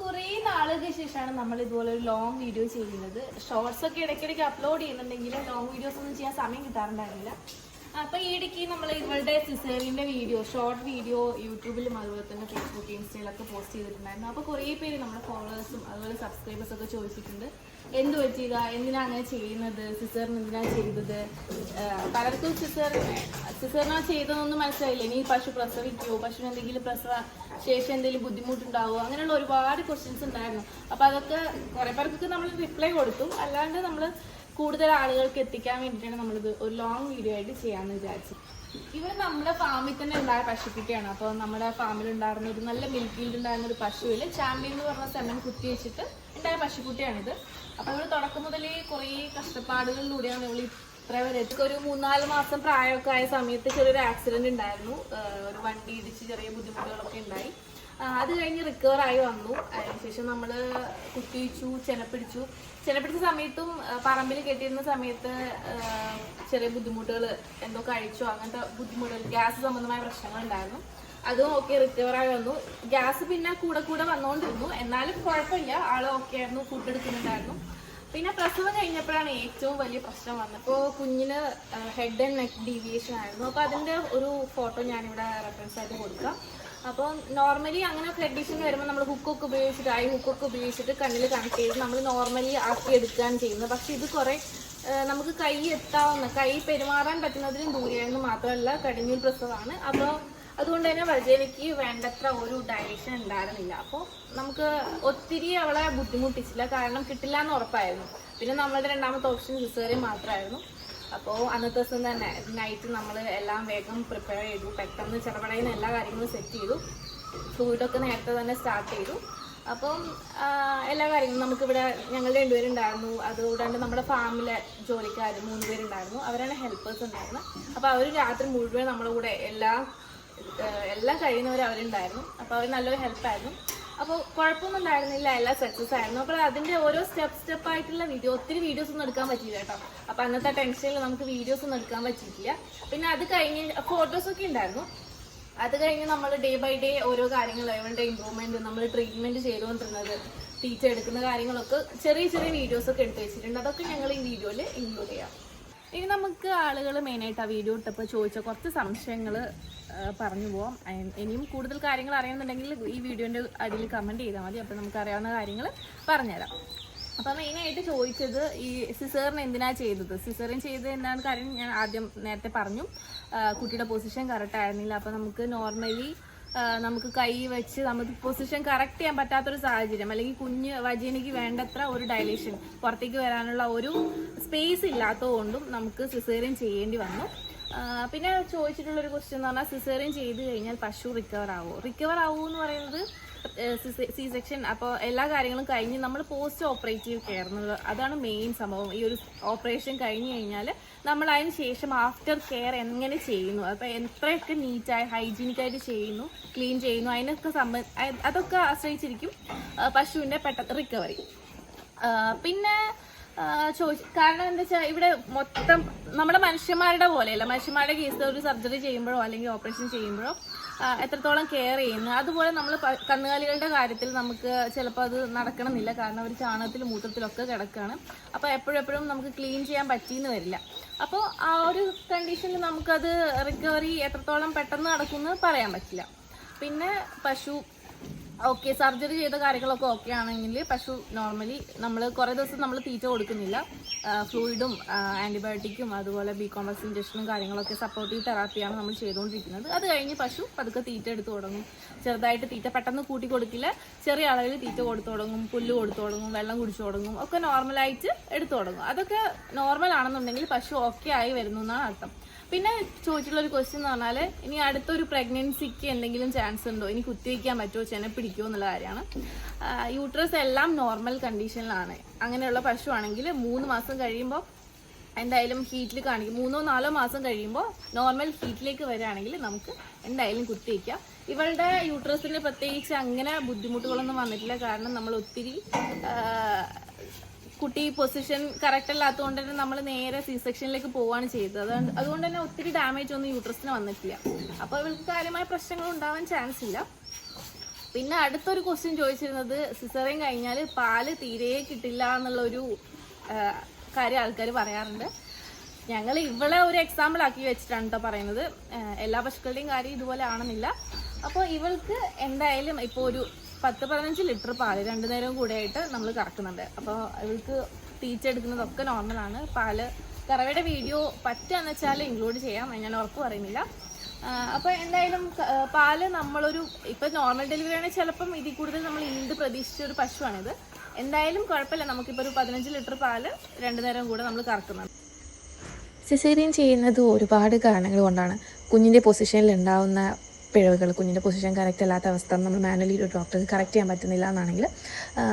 കുറേ നാളുകൾക്ക് ശേഷമാണ് നമ്മൾ ഇതുപോലെ ഒരു ലോങ് വീഡിയോ ചെയ്യുന്നത്. ഷോർട്സ് ഒക്കെ ഇടയ്ക്കിടയ്ക്ക് അപ്ലോഡ് ചെയ്യുന്നുണ്ടെങ്കിലും ലോങ് വീഡിയോസ് ഒന്നും ചെയ്യാൻ സമയം കിട്ടാറുണ്ടായിരുന്നില്ല. അപ്പൊ ഈ ഇടയ്ക്ക് നമ്മൾ ഇവളുടെ സിസേറിന്റെ വീഡിയോ ഷോർട്ട് വീഡിയോ യൂട്യൂബിലും അതുപോലെ തന്നെ ഫേസ്ബുക്ക് ഇൻസ്റ്റയിലൊക്കെ പോസ്റ്റ് ചെയ്തിട്ടുണ്ടായിരുന്നു. അപ്പൊ കുറേ പേര് നമ്മുടെ ഫോളോവേഴ്സും അതുപോലെ സബ്സ്ക്രൈബേഴ്സ് ഒക്കെ ചോദിച്ചിട്ടുണ്ട്. എന്ത് പറ്റിയതാ എന്തിനാ അങ്ങനെ ചെയ്യുന്നത്? സിസേറിന് എന്തിനാ ചെയ്തത്? പലർക്കും സിസേർ സിസേറിനാ ചെയ്തതൊന്നും മനസ്സിലായില്ല. ഇനി പശു പ്രസവിക്കുമോ പശുവിന് എന്തെങ്കിലും പ്രസവ ശേഷം എന്തെങ്കിലും ബുദ്ധിമുട്ടുണ്ടാവുമോ അങ്ങനെയുള്ള ഒരുപാട് ക്വസ്റ്റ്യൻസ് ഉണ്ടായിരുന്നു. അപ്പൊ അതൊക്കെ കുറെ പേർക്കൊക്കെ നമ്മൾ റിപ്ലൈ കൊടുത്തു. അല്ലാണ്ട് നമ്മൾ കൂടുതൽ ആളുകൾക്ക് എത്തിക്കാൻ വേണ്ടിയിട്ടാണ് നമ്മളിത് ഒരു ലോങ് വീഡിയോ ആയിട്ട് ചെയ്യാന്ന് വിചാരിച്ചു. ഇവർ നമ്മുടെ ഫാമിൽ തന്നെ ഉണ്ടായ പശുക്കുട്ടിയാണ്. അപ്പോൾ നമ്മുടെ ഫാമിൽ ഉണ്ടായിരുന്ന ഒരു നല്ല മിൽക്ക് ഉണ്ടായിരുന്ന ഒരു പശുവിൽ ചാമ്പ്യൻ എന്ന് പറഞ്ഞ സെമൻ കുത്തി വെച്ചിട്ട് ഉണ്ടായ പശുക്കുട്ടിയാണിത്. അപ്പോൾ ഇവർ തുടക്കം മുതലേ കുറേ കഷ്ടപ്പാടുകളിലൂടെയാണ് ഇവൾ ഇത്ര. ഒരു മൂന്നാൽ മാസം പ്രായമൊക്കെ ആയ സമയത്ത് ചെറിയൊരു ആക്സിഡന്റ് ഉണ്ടായിരുന്നു. ഒരു വണ്ടി ഇടിച്ച് ചെറിയ ബുദ്ധിമുട്ടുകളൊക്കെ ഉണ്ടായി. അത് കഴിഞ്ഞ് റിക്കവർ ആയി വന്നു. അതിനുശേഷം നമ്മൾ കുത്തിവെച്ചു ചെനപ്പിടിച്ചു. ചെനപ്പിടിച്ച സമയത്തും പറമ്പിൽ കെട്ടിയിരുന്ന സമയത്ത് ചെറിയ ബുദ്ധിമുട്ടുകൾ എന്തോ കഴിച്ചോ അങ്ങനത്തെ ബുദ്ധിമുട്ടുകൾ ഗ്യാസ് സംബന്ധമായ പ്രശ്നങ്ങൾ ഉണ്ടായിരുന്നു. അതും ഓക്കെ റിക്കവർ ആയി വന്നു. ഗ്യാസ് പിന്നെ കൂടെ കൂടെ വന്നുകൊണ്ടിരുന്നു എന്നാലും കുഴപ്പമില്ല. ആൾ ഓക്കെ ആയിരുന്നു. ഫുഡ് എടുക്കുന്നുണ്ടായിരുന്നു. പിന്നെ പ്രസവം കഴിഞ്ഞപ്പോഴാണ് ഏറ്റവും വലിയ പ്രശ്നം വന്നത്. അപ്പോൾ കുഞ്ഞിന് ഹെഡ് ആൻഡ് നെക്ക് ഡീവിയേഷൻ ആയിരുന്നു. അപ്പോൾ അതിന്റെ ഒരു ഫോട്ടോ ഞാനിവിടെ റെഫറൻസ് ആയിട്ട് കൊടുക്കാം. അപ്പോൾ നോർമലി അങ്ങനെ കണ്ടീഷൻ വരുമ്പോൾ നമ്മൾ ഹുക്കൊക്കെ ഉപയോഗിച്ചിട്ട് ഐ ഹുക്കൊക്കെ ഉപയോഗിച്ചിട്ട് കണ്ണിൽ കണക്ട് ചെയ്ത് നമ്മൾ നോർമലി ആക്കി എടുക്കുകയാണ് ചെയ്യുന്നത്. പക്ഷെ ഇത് കുറേ നമുക്ക് കൈ എത്താവുന്ന കൈ പെരുമാറാൻ പറ്റുന്നതിലും ദൂരെയാണെന്ന് മാത്രമല്ല കടിഞ്ഞൂൽ പ്രസവമാണ്. അപ്പോൾ അതുകൊണ്ട് തന്നെ വജേനയ്ക്ക് വേണ്ടത്ര ഒരു ഡയറക്ഷൻ ഉണ്ടായിരുന്നില്ല. അപ്പോൾ നമുക്ക് ഒത്തിരി അവളെ ബുദ്ധിമുട്ടിച്ചില്ല. കാരണം കിട്ടില്ല എന്ന് ഉറപ്പായിരുന്നു. പിന്നെ നമ്മളുടെ രണ്ടാമത്തെ ഓപ്ഷൻ സിസേറിയൻ മാത്രമായിരുന്നു. അപ്പോൾ അന്നത്തെ ദിവസം തന്നെ നൈറ്റ് നമ്മൾ എല്ലാം വേഗം പ്രിപ്പയർ ചെയ്തു. പെട്ടെന്ന് ചെറുപടയിൽ എല്ലാ കാര്യങ്ങളും സെറ്റ് ചെയ്തു. ഫ്ലൂയിഡൊക്കെ നേരത്തെ തന്നെ സ്റ്റാർട്ട് ചെയ്തു. അപ്പം എല്ലാ കാര്യങ്ങളും നമുക്കിവിടെ ഞങ്ങൾ രണ്ടുപേരുണ്ടായിരുന്നു. അതുകൂടാണ്ട് നമ്മുടെ ഫാമിലെ ജോലിക്കാർ മൂന്ന് പേരുണ്ടായിരുന്നു അവരാണ് ഹെൽപ്പേഴ്സ് ഉണ്ടായിരുന്നത് അപ്പോൾ അവർ രാത്രി മുഴുവൻ നമ്മുടെ കൂടെ എല്ലാം എല്ലാം കഴിയുന്നവർ അവരുണ്ടായിരുന്നു. അപ്പോൾ അവർ നല്ലൊരു ഹെൽപ്പായിരുന്നു അപ്പോൾ കുഴപ്പമൊന്നും ഉണ്ടായിരുന്നില്ല. എല്ലാം സക്സസ് ആയിരുന്നു. അപ്പോൾ അതിന്റെ ഓരോ സ്റ്റെപ്പ് സ്റ്റെപ്പ് ആയിട്ടുള്ള വീഡിയോ ഒത്തിരി വീഡിയോസ് ഒന്നും എടുക്കാൻ പറ്റിയില്ല കേട്ടോ. അപ്പോൾ അന്നത്തെ ടെൻഷനിൽ നമുക്ക് വീഡിയോസ് ഒന്നും എടുക്കാൻ പറ്റിയിട്ടില്ല. പിന്നെ അത് കഴിഞ്ഞ് ഫോട്ടോസൊക്കെ ഉണ്ടായിരുന്നു. അത് കഴിഞ്ഞ് നമ്മൾ ഡേ ബൈ ഡേ ഓരോ കാര്യങ്ങൾ അവരുടെ ഇമ്പ്രൂവ്മെന്റ് നമ്മൾ ട്രീറ്റ്മെന്റ് ചെയ്തുകൊണ്ടിരുന്നത് ടീച്ചർ എടുക്കുന്ന കാര്യങ്ങളൊക്കെ ചെറിയ ചെറിയ വീഡിയോസ് ഒക്കെ എടുത്ത് വെച്ചിട്ടുണ്ട്. അതൊക്കെ ഞങ്ങൾ ഈ വീഡിയോയിൽ ഇൻക്ലൂഡ് ചെയ്യാം. ഇനി നമുക്ക് ആളുകൾ മെയിനായിട്ട് ആ വീഡിയോ ഇട്ടപ്പോൾ ചോദിച്ച കുറച്ച് സംശയങ്ങൾ പറഞ്ഞു പോവാം. ഇനിയും കൂടുതൽ കാര്യങ്ങൾ അറിയുന്നുണ്ടെങ്കിൽ ഈ വീഡിയോന്റെ അടിയിൽ കമന്റ് ചെയ്താൽ മതി. അപ്പോൾ നമുക്ക് അറിയാവുന്ന കാര്യങ്ങൾ പറഞ്ഞുതരാം. അപ്പോൾ മെയിനായിട്ട് ചോദിച്ചത് ഈ സിസേറിന് എന്തിനാണ് ചെയ്തത്? സിസേറിൻ ചെയ്തത് എന്താണ് കാര്യം ഞാൻ ആദ്യം നേരത്തെ പറഞ്ഞു. കുട്ടിയുടെ പൊസിഷൻ കറക്റ്റ് ആയിരുന്നില്ല. അപ്പോൾ നമുക്ക് നോർമലി നമുക്ക് കൈ വെച്ച് നമുക്ക് പൊസിഷൻ കറക്റ്റ് ചെയ്യാൻ പറ്റാത്തൊരു സാഹചര്യം. അല്ലെങ്കിൽ കുഞ്ഞ് വജീനയ്ക്ക് വേണ്ടത്ര ഒരു ഡയലേഷൻ പുറത്തേക്ക് വരാനുള്ള ഒരു സ്പേസ് ഇല്ലാത്തതുകൊണ്ടും നമുക്ക് സിസേറിയൻ ചെയ്യേണ്ടി വന്നു. പിന്നെ ചോദിച്ചിട്ടുള്ളൊരു ക്വസ്റ്റ്യൻ എന്ന് പറഞ്ഞാൽ സിസേറിയൻ ചെയ്ത് കഴിഞ്ഞാൽ പശു റിക്കവർ ആവുമോ റിക്കവർ ആവുമോ എന്ന് പറയുന്നത് സി സെക്ഷൻ അപ്പോൾ എല്ലാ കാര്യങ്ങളും കഴിഞ്ഞ് നമ്മൾ പോസ്റ്റ് ഓപ്പറേറ്റീവ് കെയർ എന്നുള്ളത് അതാണ് മെയിൻ സംഭവം. ഈ ഒരു ഓപ്പറേഷൻ കഴിഞ്ഞ് കഴിഞ്ഞാൽ നമ്മൾ അതിന് ശേഷം ആഫ്റ്റർ കെയർ എങ്ങനെ ചെയ്യുന്നു? അപ്പോൾ എത്രയൊക്കെ നീറ്റായി ഹൈജീനിക്കായിട്ട് ചെയ്യുന്നു ക്ലീൻ ചെയ്യുന്നു അതിനൊക്കെ സംബന്ധ അതൊക്കെ ആശ്രയിച്ചിരിക്കും പശുവിന്റെ പെട്ടെന്ന് റിക്കവറി പിന്നെ ചോദിച്ചു കാരണം എന്താ വെച്ചാൽ ഇവിടെ മൊത്തം നമ്മുടെ മനുഷ്യന്മാരുടെ പോലെയല്ല. മനുഷ്യന്മാരുടെ കേസ് ഒരു സർജറി ചെയ്യുമ്പോഴോ അല്ലെങ്കിൽ ഓപ്പറേഷൻ ചെയ്യുമ്പോഴോ എത്രത്തോളം കെയർ ചെയ്യുന്നു. അതുപോലെ നമ്മൾ കന്നുകാലികളുടെ കാര്യത്തിൽ നമുക്ക് ചിലപ്പോൾ അത് നടക്കണമെന്നില്ല. കാരണം അവർ ചാണകത്തിലും മൂത്രത്തിലൊക്കെ കിടക്കുകയാണ് അപ്പോൾ എപ്പോഴും എപ്പോഴും നമുക്ക് ക്ലീൻ ചെയ്യാൻ പറ്റിയെന്ന് വരില്ല. അപ്പോൾ ആ ഒരു കണ്ടീഷനിൽ നമുക്കത് റിക്കവറി എത്രത്തോളം പെട്ടെന്ന് നടക്കുമെന്ന് പറയാൻ പറ്റില്ല. പിന്നെ പശു ഓക്കെ സർജറി ചെയ്ത കാര്യങ്ങളൊക്കെ ഓക്കെ ആണെങ്കിൽ പശു നോർമലി നമ്മൾ കുറേ ദിവസം നമ്മൾ തീറ്റ കൊടുക്കുന്നില്ല. ഫ്ലൂയിഡും ആന്റിബയോട്ടിക്കും അതുപോലെ ബി കോംപ്ലക്സ് ഇഞ്ചക്ഷനും കാര്യങ്ങളൊക്കെ സപ്പോർട്ടീവ് തെറാപ്പിയാണ് നമ്മൾ ചെയ്തുകൊണ്ടിരിക്കുന്നത് അത് കഴിഞ്ഞ് പശു പതുക്കെ തീറ്റ എടുത്തു തുടങ്ങും. ചെറുതായിട്ട് തീറ്റ പെട്ടെന്ന് കൂട്ടി കൊടുക്കില്ല. ചെറിയ അളവിൽ തീറ്റ കൊടുത്തു തുടങ്ങും പുല്ല് കൊടുത്തു തുടങ്ങും വെള്ളം കുടിച്ചു തുടങ്ങും ഒക്കെ നോർമലായിട്ട് എടുത്തു തുടങ്ങും. അതൊക്കെ നോർമൽ ആണെന്നുണ്ടെങ്കിൽ പശു ഓക്കെ ആയി വരുന്നു എന്നാണ് അർത്ഥം. പിന്നെ ചോദിച്ചിട്ടുള്ള ഒരു ക്വസ്റ്റ്യൻ എന്ന് പറഞ്ഞാൽ ഇനി അടുത്തൊരു പ്രഗ്നൻസിക്ക് എന്തെങ്കിലും ചാൻസ് ഉണ്ടോ? ഇനി കുത്തിവെക്കാൻ പറ്റുമോ ചെന പിടിക്കുമോ എന്നുള്ള കാര്യമാണ്. യൂട്രസ് എല്ലാം നോർമൽ കണ്ടീഷനിലാണ് അങ്ങനെയുള്ള പശു ആണെങ്കിൽ മൂന്ന് മാസം കഴിയുമ്പോൾ എന്തായാലും ഹീറ്റിൽ കാണിക്കും. മൂന്നോ നാലോ മാസം കഴിയുമ്പോൾ നോർമൽ ഹീറ്റിലേക്ക് വരികയാണെങ്കിൽ നമുക്ക് എന്തായാലും കുത്തിവെക്കാം ഇവളുടെ യൂട്രസിന് പ്രത്യേകിച്ച് അങ്ങനെ ബുദ്ധിമുട്ടുകളൊന്നും വന്നിട്ടില്ല. കാരണം നമ്മൾ ഒത്തിരി കുട്ടി പൊസിഷൻ കറക്റ്റ് അല്ലാത്തതുകൊണ്ട് തന്നെ നമ്മൾ നേരെ സി സെക്ഷനിലേക്ക് പോവാണ് ചെയ്തത്. അതുകൊണ്ട് അതുകൊണ്ട് തന്നെ ഒത്തിരി ഡാമേജ് ഒന്നും യൂട്രസിന് വന്നിട്ടില്ല. അപ്പോൾ ഇവൾക്ക് കാര്യമായ പ്രശ്നങ്ങൾ ഉണ്ടാവാൻ ചാൻസ് ഇല്ല. പിന്നെ അടുത്തൊരു ക്വസ്റ്റ്യൻ ചോദിച്ചിരുന്നത് സിസറിൻ കഴിഞ്ഞാൽ പാൽ തീരെ കിട്ടില്ല എന്നുള്ളൊരു കാര്യം ആൾക്കാർ പറയാറുണ്ട്. ഞങ്ങൾ ഇവളെ ഒരു എക്സാമ്പിൾ ആക്കി വെച്ചിട്ടാണ് കേട്ടോ പറയുന്നത്. എല്ലാ പശുക്കളുടെയും കാര്യം ഇതുപോലെ ആണെന്നില്ല. അപ്പോൾ ഇവൾക്ക് എന്തായാലും ഇപ്പോൾ ഒരു പത്ത് പതിനഞ്ച് ലിറ്റർ പാൽ രണ്ടു നേരവും കൂടെ ആയിട്ട് നമ്മൾ കറക്കുന്നുണ്ട്. അപ്പോൾ ഇവൾക്ക് തീറ്റെടുക്കുന്നതൊക്കെ നോർമലാണ് പാൽ കറവയുടെ വീഡിയോ പറ്റുകയെന്ന് വെച്ചാൽ ഇൻക്ലൂഡ് ചെയ്യാം. ഞാൻ ഉറപ്പ് പറയുന്നില്ല. അപ്പോൾ എന്തായാലും പാൽ നമ്മളൊരു ഇപ്പം നോർമൽ ഡെലിവറി ആണെങ്കിൽ ചിലപ്പം ഇതിൽ കൂടുതൽ നമ്മൾ ഈൽഡ് പ്രതീക്ഷിച്ച ഒരു പശുവാണിത്. എന്തായാലും കുഴപ്പമില്ല. നമുക്കിപ്പോൾ ഒരു പതിനഞ്ച് ലിറ്റർ പാൽ രണ്ടു നേരം കൂടെ നമ്മൾ കറക്കുന്നുണ്ട്. സിസേറിയൻ ചെയ്യുന്നത് ഒരുപാട് കാരണങ്ങൾ കൊണ്ടാണ്. കുഞ്ഞിന്റെ പൊസിഷനിൽ ഉണ്ടാവുന്ന പിഴവുകൾ കുഞ്ഞിന്റെ പൊസിഷൻ കറക്റ്റ് അല്ലാത്ത അവസ്ഥ നമ്മൾ മാനുവലി ഒരു ഡോക്ടർക്ക് കറക്റ്റ് ചെയ്യാൻ പറ്റുന്നില്ല എന്നാണെങ്കിൽ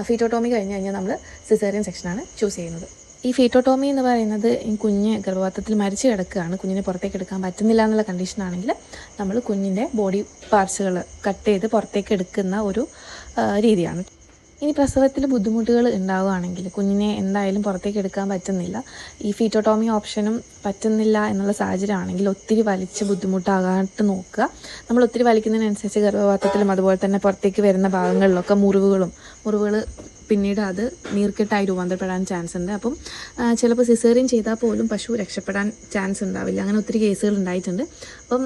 ഫീറ്റോട്ടോമി കഴിഞ്ഞ് കഴിഞ്ഞാൽ നമ്മൾ സിസേറിയൻ സെക്ഷനാണ് ചൂസ് ചെയ്യുന്നത്. ഈ ഫീറ്റോട്ടോമി എന്ന് പറയുന്നത് ഈ കുഞ്ഞ് ഗർഭപാത്രത്തിൽ മരിച്ചു കിടക്കുകയാണ് കുഞ്ഞിനെ പുറത്തേക്ക് എടുക്കാൻ പറ്റുന്നില്ല എന്നുള്ള കണ്ടീഷനാണെങ്കിൽ നമ്മൾ കുഞ്ഞിന്റെ ബോഡി പാർട്സുകൾ കട്ട് ചെയ്ത് പുറത്തേക്ക് എടുക്കുന്ന ഒരു രീതിയാണ്. ഇനി പ്രസവത്തിൽ ബുദ്ധിമുട്ടുകൾ ഉണ്ടാവുകയാണെങ്കിൽ കുഞ്ഞിനെ എന്തായാലും പുറത്തേക്ക് എടുക്കാൻ പറ്റുന്നില്ല. ഈ ഫീറ്റോട്ടോമി ഓപ്ഷനും പറ്റുന്നില്ല എന്നുള്ള സാഹചര്യമാണെങ്കിൽ ഒത്തിരി വലിച്ച് ബുദ്ധിമുട്ടാകാട്ട് നോക്കുക. നമ്മൾ ഒത്തിരി വലിക്കുന്നതിനനുസരിച്ച് ഗർഭപാത്രത്തിലും അതുപോലെ തന്നെ പുറത്തേക്ക് വരുന്ന ഭാഗങ്ങളിലൊക്കെ മുറിവുകളും മുറിവുകൾ പിന്നീട് അത് നീർക്കെട്ടായി രൂപാന്തരപ്പെടാൻ ചാൻസ് ഉണ്ട്. അപ്പം ചിലപ്പോൾ സിസേറിയൻ ചെയ്താൽ പോലും പശു രക്ഷപ്പെടാൻ ചാൻസ് ഉണ്ടാവില്ല. അങ്ങനെ ഒത്തിരി കേസുകൾ ഉണ്ടായിട്ടുണ്ട്. അപ്പം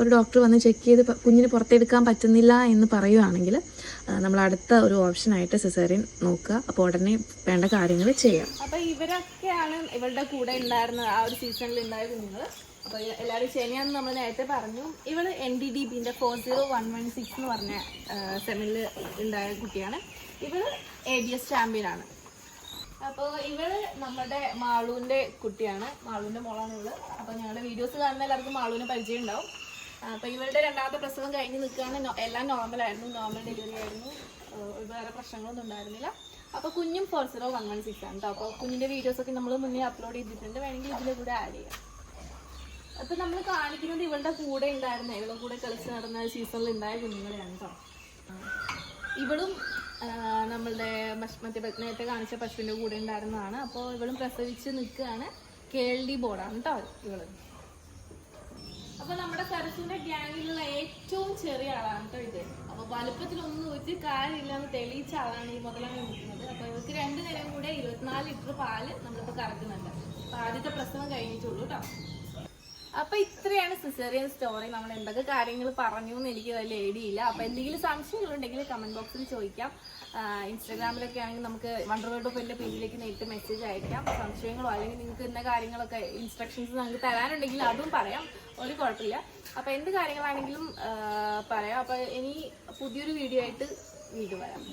ഒരു ഡോക്ടർ വന്ന് ചെക്ക് ചെയ്ത് കുഞ്ഞിന് പുറത്തെടുക്കാൻ പറ്റുന്നില്ല എന്ന് പറയുകയാണെങ്കിൽ നമ്മൾ അടുത്ത ഒരു ഓപ്ഷനായിട്ട് സിസേറിയൻ നോക്കുക. അപ്പോൾ ഉടനെ വേണ്ട കാര്യങ്ങൾ ചെയ്യാം. അപ്പോൾ ഇവരൊക്കെയാണ് ഇവരുടെ കൂടെ ഉണ്ടായിരുന്ന ആ ഒരു സീസണിൽ ഉണ്ടായ കുഞ്ഞുങ്ങൾ അപ്പോൾ എല്ലാവരും ശനിയാണെന്ന് നമ്മൾ നേരത്തെ പറഞ്ഞു. ഇവൾ N D D ബിന്റെ four zero one one six എന്ന് പറഞ്ഞ സെമിനിൽ ഉണ്ടായ കുട്ടിയാണ്. ഇവൾ എ ബി എസ് ചാമ്പ്യൻ ആണ്. അപ്പോൾ ഇവൾ നമ്മുടെ മാളൂന്റെ കുട്ടിയാണ്. മാളൂന്റെ മോളാണ് ഇവൾ. അപ്പൊ ഞങ്ങളുടെ വീഡിയോസ് കാണുന്ന എല്ലാവർക്കും മാളൂനെ പരിചയം ഉണ്ടാവും അപ്പൊ ഇവളുടെ രണ്ടാമത്തെ പ്രസവം കഴിഞ്ഞ് നിൽക്കുകയാണ് എല്ലാം നോർമൽ ആയിരുന്നു. നോർമൽ ഡെലിവറി ആയിരുന്നു. വേറെ പ്രശ്നങ്ങളൊന്നും ഉണ്ടായിരുന്നില്ല. അപ്പൊ കുഞ്ഞും four zero one one six ആണ് കേട്ടോ അപ്പോൾ വീഡിയോസ് ഒക്കെ നമ്മൾ മുന്നേ അപ്ലോഡ് ചെയ്തിട്ടുണ്ട്. വേണമെങ്കിൽ ഇതിന്റെ കൂടെ ആഡ് ചെയ്യാം. അപ്പൊ നമ്മൾ കാണിക്കുന്നത് ഇവളുടെ കൂടെ ഉണ്ടായിരുന്ന ഇവളുടെ കൂടെ കളിച്ച് നടന്ന സീസണിൽ ഉണ്ടായ കുഞ്ഞുങ്ങളെയാണ് കേട്ടോ ഇവളും നമ്മളുടെ നേരത്തെ കാണിച്ച പശുവിന്റെ കൂടെ ഉണ്ടായിരുന്നതാണ്. അപ്പോൾ ഇവളും പ്രസവിച്ച് നിൽക്കുകയാണ് കേൾഡി ബോർഡാണ് കേട്ടോ ഇവൾ. അപ്പൊ നമ്മുടെ സരസിന്റെ ഗ്യാങ്ങിലുള്ള ഏറ്റവും ചെറിയ ആളാണ് കേട്ടോ ഇത്. അപ്പൊ വലുപ്പത്തിലൊന്നും ഒരു കാര്യമില്ല എന്ന് തെളിയിച്ച ആളാണ് ഈ മുതലാണ് നിൽക്കുന്നത് അപ്പൊ ഇവർക്ക് രണ്ടു നേരം കൂടെ ഇരുപത്തിനാല് ലിറ്റർ പാൽ നമ്മളിപ്പോ കറക്കുന്നുണ്ട്. അപ്പൊ ആദ്യത്തെ പ്രസവം കഴിഞ്ഞിട്ടുള്ളൂ കേട്ടോ അപ്പൊ ഇത്രയാണ് സിസേറിയൻ സ്റ്റോറി. നമ്മൾ എന്തൊക്കെ കാര്യങ്ങൾ പറഞ്ഞു എന്ന് എനിക്ക് വലിയ ഐഡിയ ഇല്ല. അപ്പൊ എന്തെങ്കിലും സംശയങ്ങളുണ്ടെങ്കിൽ കമന്റ് ബോക്സിൽ ചോദിക്കാം. ഇൻസ്റ്റാഗ്രാമിലൊക്കെ ആണെങ്കിൽ നമുക്ക് വണ്ടർ വേൾഡ് ഓഫ് എന്റെ പേജിലേക്ക് നേരിട്ട് മെസ്സേജ് അയക്കാം. സംശയങ്ങളോ അല്ലെങ്കിൽ നിങ്ങൾക്ക് ഇന്ന കാര്യങ്ങളൊക്കെ ഇൻസ്ട്രക്ഷൻസ് നമുക്ക് തരാനുണ്ടെങ്കിൽ അതും പറയാം. ഒരു കുഴപ്പമില്ല. അപ്പൊ എന്ത് കാര്യങ്ങളാണെങ്കിലും പറയാം. അപ്പൊ ഇനി പുതിയൊരു വീഡിയോ ആയിട്ട് വീട് വരാം.